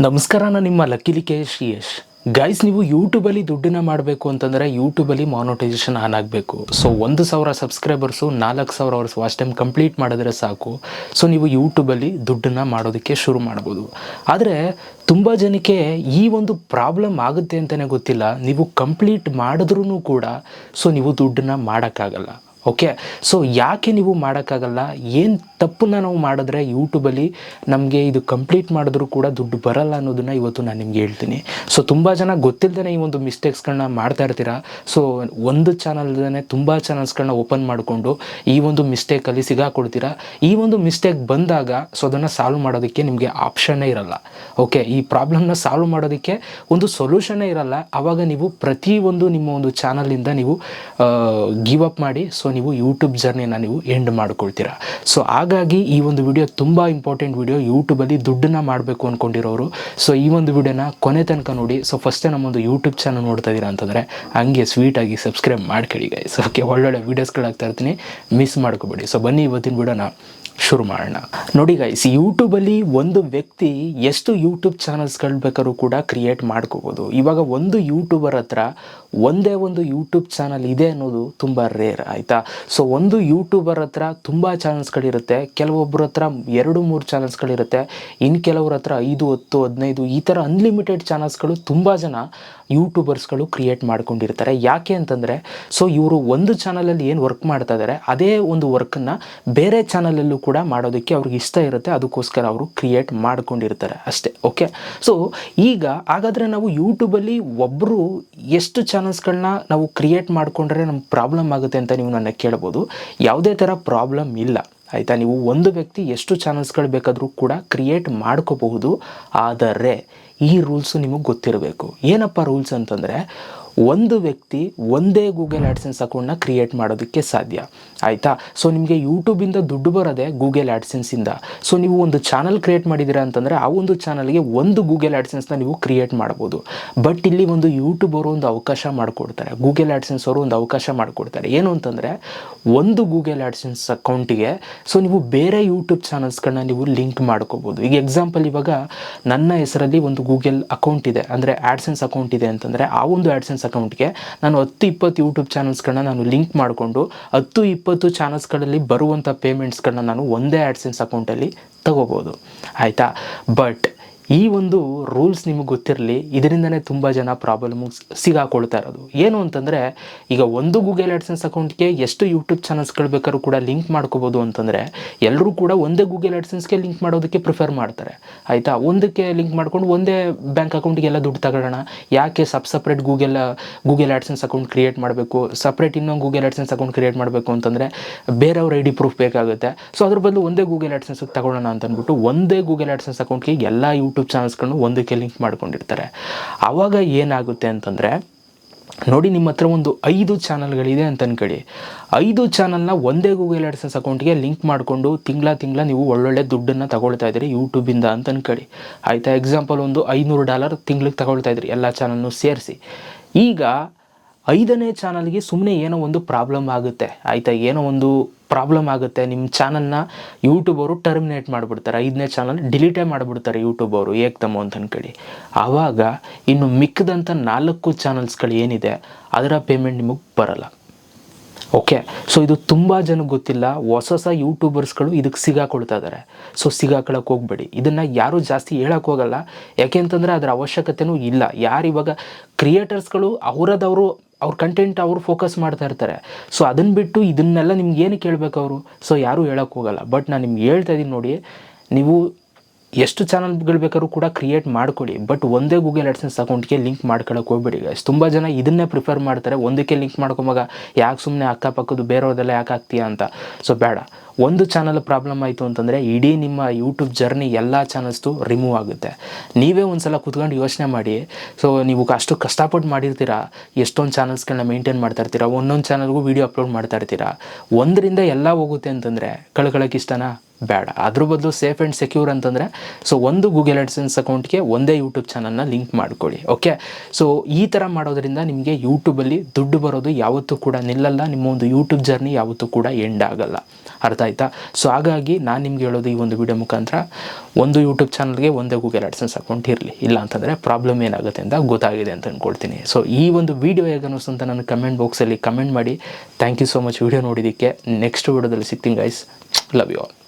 ನಮಸ್ಕಾರ, ನಾನು ನಿಮ್ಮ ಲಕ್ಕಿಲಿ ಕೆ ಎಸ್ ಯಶ್. ಗೈಸ್ ನೀವು ಯೂಟ್ಯೂಬಲ್ಲಿ ದುಡ್ಡನ್ನ ಮಾಡಬೇಕು ಅಂತಂದರೆ ಯೂಟ್ಯೂಬಲ್ಲಿ ಮಾನೋಟೈಸೇಷನ್ ಆನ್ ಆಗಬೇಕು. ಸೊ ಒಂದು ಸಾವಿರ ಸಬ್ಸ್ಕ್ರೈಬರ್ಸು ನಾಲ್ಕು ಸಾವಿರ ಅವರ್ಸ್ ವಾಚ್ ಟೈಮ್ ಕಂಪ್ಲೀಟ್ ಮಾಡಿದ್ರೆ ಸಾಕು. ಸೊ ನೀವು ಯೂಟ್ಯೂಬಲ್ಲಿ ದುಡ್ಡನ್ನು ಮಾಡೋದಕ್ಕೆ ಶುರು ಮಾಡ್ಬೋದು. ಆದರೆ, ತುಂಬ ಜನಕ್ಕೆ ಈ ಒಂದು ಪ್ರಾಬ್ಲಮ್ ಆಗುತ್ತೆ ಅಂತಲೇ ಗೊತ್ತಿಲ್ಲ. ನೀವು ಕಂಪ್ಲೀಟ್ ಮಾಡಿದ್ರೂ ಕೂಡ ಸೊ ನೀವು ದುಡ್ಡನ್ನ ಮಾಡೋಕ್ಕಾಗಲ್ಲ. ಓಕೆ ಸೊ ಯಾಕೆ ನೀವು ಮಾಡೋಕ್ಕಾಗಲ್ಲ? ಏನು ತಪ್ಪನ್ನ ನಾವು ಮಾಡಿದ್ರೆ ಯೂಟ್ಯೂಬಲ್ಲಿ ನಮಗೆ ಇದು ಕಂಪ್ಲೀಟ್ ಮಾಡಿದ್ರೂ ಕೂಡ ದುಡ್ಡು ಬರಲ್ಲ ಅನ್ನೋದನ್ನು ಇವತ್ತು ನಾನು ನಿಮ್ಗೆ ಹೇಳ್ತೀನಿ. ಸೊ ತುಂಬ ಜನ ಗೊತ್ತಿಲ್ಲದೇ ಈ ಒಂದು ಮಿಸ್ಟೇಕ್ಸ್ಗಳನ್ನ ಮಾಡ್ತಾ ಇರ್ತೀರಾ? ಸೊ ಒಂದು ಚಾನಲ್ದೇ ತುಂಬ ಚಾನಲ್ಸ್ಗಳನ್ನ ಓಪನ್ ಮಾಡಿಕೊಂಡು ಈ ಒಂದು ಮಿಸ್ಟೇಕಲ್ಲಿ ಸಿಗಾಕೊಡ್ತೀರಾ? ಈ ಒಂದು ಮಿಸ್ಟೇಕ್ ಬಂದಾಗ ಸೊ ಅದನ್ನು ಸಾಲ್ವ್ ಮಾಡೋದಕ್ಕೆ ನಿಮಗೆ ಆಪ್ಷನ್ನೇ ಇರಲ್ಲ. ಓಕೆ ಈ ಪ್ರಾಬ್ಲಮ್ನ ಸಾಲ್ವ್ ಮಾಡೋದಕ್ಕೆ ಒಂದು ಸೊಲ್ಯೂಷನ್ನೇ ಇರಲ್ಲ. ಆವಾಗ ನೀವು ಪ್ರತಿಯೊಂದು ನಿಮ್ಮ ಒಂದು ಚಾನಲಿಂದ ನೀವು ಗಿವ್ ಅಪ್ ಮಾಡಿ ಸೊ ನೀವು ಯೂಟ್ಯೂಬ್ ಜರ್ನಿನ ನೀವು ಎಂಡ್ ಮಾಡ್ಕೊಳ್ತೀರಾ. ಸೊ ಹಾಗಾಗಿ ಈ ಒಂದು ವಿಡಿಯೋ ತುಂಬ ಇಂಪಾರ್ಟೆಂಟ್ ವಿಡಿಯೋ ಯೂಟ್ಯೂಬಲ್ಲಿ ದುಡ್ಡನ್ನ ಮಾಡಬೇಕು ಅಂದ್ಕೊಂಡಿರೋರು ಸೊ ಈ ಒಂದು ವಿಡಿಯೋನ ಕೊನೆ ತನಕ ನೋಡಿ. ಸೊ ಫಸ್ಟೇ ನಮ್ಮೊಂದು ಯೂಟ್ಯೂಬ್ ಚಾನಲ್ ನೋಡ್ತಾ ಇದ್ದೀರಾ ಅಂತಂದರೆ, ಹಂಗೆ ಸ್ವೀಟಾಗಿ ಸಬ್ಸ್ಕ್ರೈಬ್ ಮಾಡ್ಕೊಳ್ಳಿ ಗೈಸ್ ಓಕೆ ಒಳ್ಳೊಳ್ಳೆ ವೀಡಿಯೋಸ್ಗಳಾಗ್ತಾ ಇರ್ತೀನಿ. ಮಿಸ್ ಮಾಡ್ಕೋಬೇಡಿ. ಸೊ ಬನ್ನಿ ಇವತ್ತಿನ ವಿಡಿಯೋನ ಶುರು ಮಾಡೋಣ. ನೋಡಿ ಗೈಸ್ ಯೂಟ್ಯೂಬಲ್ಲಿ ಒಂದು ವ್ಯಕ್ತಿ ಎಷ್ಟು ಯೂಟ್ಯೂಬ್ ಚಾನಲ್ಸ್ಗಳು ಬೇಕಾದ್ರೂ ಕೂಡ ಕ್ರಿಯೇಟ್ ಮಾಡ್ಕೋಬೋದು. ಇವಾಗ ಒಂದು ಯೂಟ್ಯೂಬರ್ ಹತ್ರ ಒಂದೇ ಒಂದು ಯೂಟ್ಯೂಬ್ ಚಾನಲ್ ಇದೆ ಅನ್ನೋದು ತುಂಬ ರೇರ್ ಆಯಿತಾ? ಸೊ ಒಂದು ಯೂಟ್ಯೂಬರ್ ಹತ್ರ ತುಂಬ ಚಾನಲ್ಸ್ಗಳಿರುತ್ತೆ ಕೆಲವೊಬ್ಬರ ಹತ್ರ ಎರಡು ಮೂರು ಚಾನಲ್ಸ್ಗಳಿರುತ್ತೆ ಇನ್ನು ಕೆಲವ್ರ ಹತ್ರ ಐದು, ಹತ್ತು, ಹದಿನೈದು ಈ ಥರ ಅನ್ಲಿಮಿಟೆಡ್ ಚಾನಲ್ಸ್ಗಳು ತುಂಬ ಜನ ಯೂಟ್ಯೂಬರ್ಸ್ಗಳು ಕ್ರಿಯೇಟ್ ಮಾಡ್ಕೊಂಡಿರ್ತಾರೆ. ಯಾಕೆ ಅಂತಂದರೆ ಸೊ ಇವರು ಒಂದು ಚಾನಲಲ್ಲಿ ಏನು ವರ್ಕ್ ಮಾಡ್ತಾ ಇದ್ದಾರೆ ಅದೇ ಒಂದು ವರ್ಕನ್ನು ಬೇರೆ ಚಾನಲಲ್ಲೂ ಕೂಡ ಮಾಡೋದಕ್ಕೆ ಅವ್ರಿಗೆ ಇಷ್ಟ ಇರುತ್ತೆ. ಅದಕ್ಕೋಸ್ಕರ ಅವರು ಕ್ರಿಯೇಟ್ ಮಾಡ್ಕೊಂಡಿರ್ತಾರೆ ಅಷ್ಟೇ. ಓಕೆ ಸೊ ಈಗ ಹಾಗಾದರೆ ನಾವು ಯೂಟ್ಯೂಬಲ್ಲಿ ಒಬ್ಬರು ಎಷ್ಟು ಚಾನಲ್ಸ್ಗಳನ್ನ ನಾವು ಕ್ರಿಯೇಟ್ ಮಾಡಿಕೊಂಡ್ರೆ ನಮ್ಗೆ ಪ್ರಾಬ್ಲಮ್ ಆಗುತ್ತೆ ಅಂತ ನೀವು ನನ್ನ ಕೇಳ್ಬೋದು. ಯಾವುದೇ ಥರ ಪ್ರಾಬ್ಲಮ್ ಇಲ್ಲ. ಆಯಿತಾ? ನೀವು ಒಂದು ವ್ಯಕ್ತಿ ಎಷ್ಟು ಚಾನಲ್ಸ್ಗಳು ಬೇಕಾದರೂ ಕೂಡ ಕ್ರಿಯೇಟ್ ಮಾಡ್ಕೋಬಹುದು. ಆದರೆ ಈ ರೂಲ್ಸು ನಿಮಗೆ ಗೊತ್ತಿರಬೇಕು. ಏನಪ್ಪ ರೂಲ್ಸ್ ಅಂತಂದರೆ ಒಂದು ವ್ಯಕ್ತಿ ಒಂದೇ ಗೂಗಲ್ ಆ್ಯಡ್ಸೆನ್ಸ್ ಅಕೌಂಟ್ನ ಕ್ರಿಯೇಟ್ ಮಾಡೋದಕ್ಕೆ ಸಾಧ್ಯ. ಆಯಿತಾ? ಸೊ ನಿಮಗೆ ಯೂಟ್ಯೂಬಿಂದ ದುಡ್ಡು ಬರೋದೆ ಗೂಗಲ್ ಆ್ಯಡ್ಸೆನ್ಸಿಂದ ಸೊ ನೀವು ಒಂದು ಚಾನಲ್ ಕ್ರಿಯೇಟ್ ಮಾಡಿದ್ದೀರಾ ಅಂತಂದರೆ ಆ ಒಂದು ಚಾನಲ್ಗೆ ಒಂದು ಗೂಗಲ್ ಆ್ಯಡ್ಸೆನ್ಸ್ನ ನೀವು ಕ್ರಿಯೇಟ್ ಮಾಡ್ಬೋದು. ಬಟ್ ಇಲ್ಲಿ ಒಂದು ಯೂಟ್ಯೂಬ್ ಅವರು ಒಂದು ಅವಕಾಶ ಮಾಡಿಕೊಡ್ತಾರೆ. ಗೂಗಲ್ ಆ್ಯಡ್ಸೆನ್ಸ್ ಅವರು ಒಂದು ಅವಕಾಶ ಮಾಡಿಕೊಡ್ತಾರೆ. ಏನು ಅಂತಂದರೆ ಒಂದು ಗೂಗಲ್ ಆ್ಯಡ್ಸೆನ್ಸ್ ಅಕೌಂಟಿಗೆ ಸೊ, ನೀವು ಬೇರೆ ಯೂಟ್ಯೂಬ್ ಚಾನಲ್ಸ್ಗಳನ್ನ ನೀವು ಲಿಂಕ್ ಮಾಡ್ಕೋಬೋದು. ಈಗ ಎಕ್ಸಾಂಪಲ್ ಇವಾಗ ನನ್ನ ಹೆಸರಲ್ಲಿ ಒಂದು ಗೂಗಲ್ ಅಕೌಂಟ್ ಇದೆ. ಅಂದರೆ ಆ್ಯಡ್ಸೆನ್ಸ್ ಅಕೌಂಟ್ ಇದೆ ಅಂತಂದರೆ ಆ ಒಂದು ಆ್ಯಡ್ಸೆನ್ಸ್ ಅಕೌಂಟ್ಗೆ ನಾನು ಹತ್ತು ಇಪ್ಪತ್ತು ಯೂಟ್ಯೂಬ್ ಚಾನಲ್ಸ್ಗಳನ್ನ ನಾನು ಲಿಂಕ್ ಮಾಡಿಕೊಂಡು, ಹತ್ತು ಇಪ್ಪತ್ತು ಚಾನಲ್ಸ್ಗಳಲ್ಲಿ ಬರುವಂಥ ಪೇಮೆಂಟ್ಸ್ಗಳನ್ನ ನಾನು ಒಂದೇ ಆ್ಯಡ್ಸೆನ್ಸ್ ಅಕೌಂಟಲ್ಲಿ ತಗೋಬೋದು. ಆಯಿತಾ? ಬಟ್ ಈ ಒಂದು ರೂಲ್ಸ್ ನಿಮಗೆ ಗೊತ್ತಿರಲಿ, ಇದರಿಂದನೇ ತುಂಬ ಜನ ಪ್ರಾಬ್ಲಮ್ ಸಿಗಾಕೊಳ್ತಾ ಇರೋದು. ಏನು ಅಂತಂದರೆ, ಈಗ ಒಂದು ಗೂಗಲ್ ಆಡ್ಸೆನ್ಸ್ ಅಕೌಂಟ್ಗೆ ಎಷ್ಟು ಯೂಟ್ಯೂಬ್ ಚಾನಲ್ಸ್ಗಳು ಬೇಕಾದ್ರೂ ಕೂಡ ಲಿಂಕ್ ಮಾಡ್ಕೋಬೋದು ಅಂತಂದರೆ ಎಲ್ಲರೂ ಕೂಡ ಒಂದೇ ಗೂಗಲ್ ಆಡ್ಸೆನ್ಸ್ಗೆ ಲಿಂಕ್ ಮಾಡೋದಕ್ಕೆ ಪ್ರಿಫರ್ ಮಾಡ್ತಾರೆ. ಆಯಿತಾ? ಒಂದಕ್ಕೆ ಲಿಂಕ್ ಮಾಡ್ಕೊಂಡು ಒಂದೇ ಬ್ಯಾಂಕ್ ಅಕೌಂಟಿಗೆಲ್ಲ ದುಡ್ಡು ತಗೊಳ್ಳೋಣ. ಯಾಕೆ sub separate Google Google AdSense account create ಮಾಡಬೇಕು? ಸಪ್ರೇಟ್ ಇನ್ನೊಂದು ಗೂಗಲ್ ಆಡ್ಸೆನ್ಸ್ ಅಕೌಂಟ್ ಕ್ರಿಯೇಟ್ ಮಾಡಬೇಕು ಅಂತಂದರೆ, ಬೇರೆಯವ್ರ ಐ ಡಿ ಪ್ರೂಫ್ ಬೇಕಾಗುತ್ತೆ. ಸೊ ಅದ್ರ ಬದಲು ಒಂದೇ ಗೂಗಲ್ ಆ್ಯಡ್ಸೆನ್ಸ್ ತಗೊಳ್ಳೋಣ ಅಂತ ಅಂದ್ಬಿಟ್ಟು ಒಂದೇ ಗೂಗಲ್ ಆಡ್ಸೆನ್ಸ್ ಅಕೌಂಟ್ಗೆ ಎಲ್ಲ ಯೂಟ್ಯೂಬ್ ಚಾನಲ್ಸ್ಗಳನ್ನು ಒಂದಕ್ಕೆ ಲಿಂಕ್ ಮಾಡ್ಕೊಂಡಿರ್ತಾರೆ. ಆವಾಗ ಏನಾಗುತ್ತೆ ಅಂತಂದರೆ, ನೋಡಿ ನಿಮ್ಮ ಹತ್ರ ಒಂದು ಐದು ಚಾನಲ್ಗಳಿದೆ ಅಂತ ಅನ್ಕೊಳ್ಳಿ. ಐದು ಚಾನಲ್ನ ಒಂದೇ ಗೂಗಲ್ ಆಡ್ಸನ್ಸ್ ಅಕೌಂಟ್ಗೆ ಲಿಂಕ್ ಮಾಡಿಕೊಂಡು ತಿಂಗಳ ತಿಂಗಳ ನೀವು ಒಳ್ಳೊಳ್ಳೆ ದುಡ್ಡನ್ನು ತಗೊಳ್ತಾ ಇದ್ದೀರಿ ಯೂಟ್ಯೂಬಿಂದ ಅಂತ ಅನ್ಕೊಳ್ಳಿ. ಆಯಿತಾ? ಎಕ್ಸಾಂಪಲ್ ಒಂದು ಐನೂರು ಡಾಲರ್ ತಿಂಗ್ಳಿಗೆ ತಗೊಳ್ತಾ ಇದ್ರಿ ಎಲ್ಲ ಚಾನಲ್ನು ಸೇರಿಸಿ. ಈಗ ಐದನೇ ಚಾನಲ್ಗೆ ಸುಮ್ಮನೆ ಏನೋ ಒಂದು ಪ್ರಾಬ್ಲಮ್ ಆಗುತ್ತೆ. ಆಯಿತಾ? ಏನೋ ಒಂದು ಪ್ರಾಬ್ಲಮ್ ಆಗುತ್ತೆ. ನಿಮ್ಮ ಚಾನಲ್ನ ಯೂಟ್ಯೂಬ್ ಟರ್ಮಿನೇಟ್ ಮಾಡಿಬಿಡ್ತಾರೆ. ಐದನೇ ಚಾನಲ್ ಡಿಲೀಟೇ ಮಾಡಿಬಿಡ್ತಾರೆ ಯೂಟ್ಯೂಬ್ ಅವರು ಏಕ್ದಮ್ಮ ಅಂತ ಅಂದ್ಕೊಳ್ಳಿ ಆವಾಗ ಇನ್ನು ಮಿಕ್ಕದಂಥ ನಾಲ್ಕು ಚಾನಲ್ಸ್ಗಳು ಏನಿದೆ, ಅದರ ಪೇಮೆಂಟ್ ನಿಮಗೆ ಬರಲ್ಲ. ಓಕೆ ಸೊ ಇದು ತುಂಬ ಜನಕ್ಕೆ ಗೊತ್ತಿಲ್ಲ. ಹೊಸ ಹೊಸ ಯೂಟ್ಯೂಬರ್ಸ್ಗಳು ಇದಕ್ಕೆ ಸಿಗಾಕೊಳ್ತಾ ಇದ್ದಾರೆ ಸೊ ಸಿಗಾಕೊಳಕ್ಕೆ ಹೋಗ್ಬೇಡಿ. ಇದನ್ನು ಯಾರೂ ಜಾಸ್ತಿ ಹೇಳಕ್ಕೆ ಹೋಗಲ್ಲ. ಯಾಕೆಂತಂದರೆ ಅದರ ಅವಶ್ಯಕತೆಯೂ ಇಲ್ಲ. ಯಾರು ಇವಾಗ ಕ್ರಿಯೇಟರ್ಸ್ಗಳು ಅವರದವರು ಅವ್ರ ಕಂಟೆಂಟ್ ಅವರು ಫೋಕಸ್ ಮಾಡ್ತಾ ಇರ್ತಾರೆ. ಸೊ ಅದನ್ನು ಬಿಟ್ಟು ಇದನ್ನೆಲ್ಲ ನಿಮ್ಗೆ ಏನು ಕೇಳಬೇಕು ಅವರು? ಸೊ ಯಾರೂ ಹೇಳೋಕ್ಕೋಗಲ್ಲ ಬಟ್ ನಾನು ನಿಮ್ಗೆ ಹೇಳ್ತಾ ಇದ್ದೀನಿ ನೋಡಿ, ನೀವು ಎಷ್ಟು ಚಾನಲ್ಗಳು ಬೇಕಾದ್ರೂ ಕೂಡ ಕ್ರಿಯೇಟ್ ಮಾಡ್ಕೊಳ್ಳಿ ಬಟ್ ಒಂದೇ ಗೂಗಲ್ ಅಡ್ಸೆನ್ಸ್ ಅಕೌಂಟ್ಗೆ ಲಿಂಕ್ ಮಾಡ್ಕೊಳಕ್ಕೆ ಹೋಗ್ಬೇಡಿ ಗೈಸ್ ತುಂಬ ಜನ ಇದನ್ನೇ ಪ್ರಿಫರ್ ಮಾಡ್ತಾರೆ. ಒಂದಕ್ಕೆ ಲಿಂಕ್ ಮಾಡ್ಕೊಂಬಾಗ ಯಾಕೆ ಸುಮ್ಮನೆ ಅಕ್ಕಪಕ್ಕದ್ದು ಬೇರೆಯವ್ರದೆಲ್ಲ ಯಾಕೆ ಆಗ್ತೀಯಾ ಅಂತ. ಸೊ ಬೇಡ. ಒಂದು ಚಾನಲ್ ಪ್ರಾಬ್ಲಮ್ ಆಯಿತು ಅಂತಂದರೆ ಇಡೀ ನಿಮ್ಮ ಯೂಟ್ಯೂಬ್ ಜರ್ನಿ ಎಲ್ಲ ಚಾನಲ್ಸ್ದು ರಿಮೂವ್ ಆಗುತ್ತೆ. ನೀವೇ ಒಂದು ಸಲ ಕುತ್ಕೊಂಡು ಯೋಚನೆ ಮಾಡಿ. ಸೊ ನೀವು ಅಷ್ಟು ಕಷ್ಟಪಟ್ಟು ಮಾಡಿರ್ತೀರಾ? ಎಷ್ಟೊಂದು ಚಾನಲ್ಸ್ಗಳನ್ನ ಮೇಂಟೈನ್ ಮಾಡ್ತಾ ಇರ್ತೀರಾ? ಒಂದೊಂದು ಚಾನಲ್ಗೂ ವೀಡಿಯೋ ಅಪ್ಲೋಡ್ ಮಾಡ್ತಾ ಇರ್ತೀರಾ? ಒಂದರಿಂದ ಎಲ್ಲ ಹೋಗುತ್ತೆ ಅಂತಂದರೆ ಕಳ್ಕೊಳ್ಳೋಕೆ ಇಷ್ಟನಾ? ಬೇಡ. ಅದ್ರ ಬದಲು ಸೇಫ್ ಆ್ಯಂಡ್ ಸೆಕ್ಯೂರ್ ಅಂತಂದರೆ ಸೊ ಒಂದು ಗೂಗಲ್ ಆ್ಯಡ್ಸೆನ್ಸ್ ಅಕೌಂಟ್ಗೆ ಒಂದೇ ಯೂಟ್ಯೂಬ್ ಚಾನಲ್ನ ಲಿಂಕ್ ಮಾಡ್ಕೊಳ್ಳಿ ಓಕೆ ಸೊ ಈ ಥರ ಮಾಡೋದ್ರಿಂದ ನಿಮಗೆ ಯೂಟ್ಯೂಬಲ್ಲಿ ದುಡ್ಡು ಬರೋದು ಯಾವತ್ತೂ ಕೂಡ ನಿಲ್ಲಲ್ಲ, ನಿಮ್ಮ ಒಂದು ಯೂಟ್ಯೂಬ್ ಜರ್ನಿ ಯಾವತ್ತೂ ಕೂಡ ಎಂಡ್ ಆಗಲ್ಲ. ಅರ್ಥ ಆಯ್ತಾ? ಸೊ ಹಾಗಾಗಿ ನಾನು ನಿಮ್ಗೆ ಹೇಳೋದು ಈ ಒಂದು ವಿಡಿಯೋ ಮುಖಾಂತರ, ಒಂದು ಯೂಟ್ಯೂಬ್ ಚಾನಲ್ಗೆ ಒಂದೇ ಗೂಗಲ್ ಅಡ್ಸೆನ್ಸ್ ಅಕೌಂಟ್ ಇರಲಿ. ಇಲ್ಲ ಅಂತಂದರೆ ಪ್ರಾಬ್ಲಮ್ ಏನಾಗುತ್ತೆ ಅಂತ ಗೊತ್ತಾಗಿದೆ ಅಂತ ಅಂದ್ಕೊಳ್ತೀನಿ ಸೊ ಈ ಒಂದು ವಿಡಿಯೋ ಹೇಗೆ ಅನ್ನಿಸ್ತು ನನ್ನ ಕಮೆಂಟ್ ಬಾಕ್ಸಲ್ಲಿ ಕಮೆಂಟ್ ಮಾಡಿ. Thank you so much video ನೋಡಿದ್ದಕ್ಕೆ ನೆಕ್ಸ್ಟ್ ವಿಡಿಯೋದಲ್ಲಿ ಸಿಗ್ತೀನಿ ಗೈಸ್ ಲವ್ ಯು ಆಲ್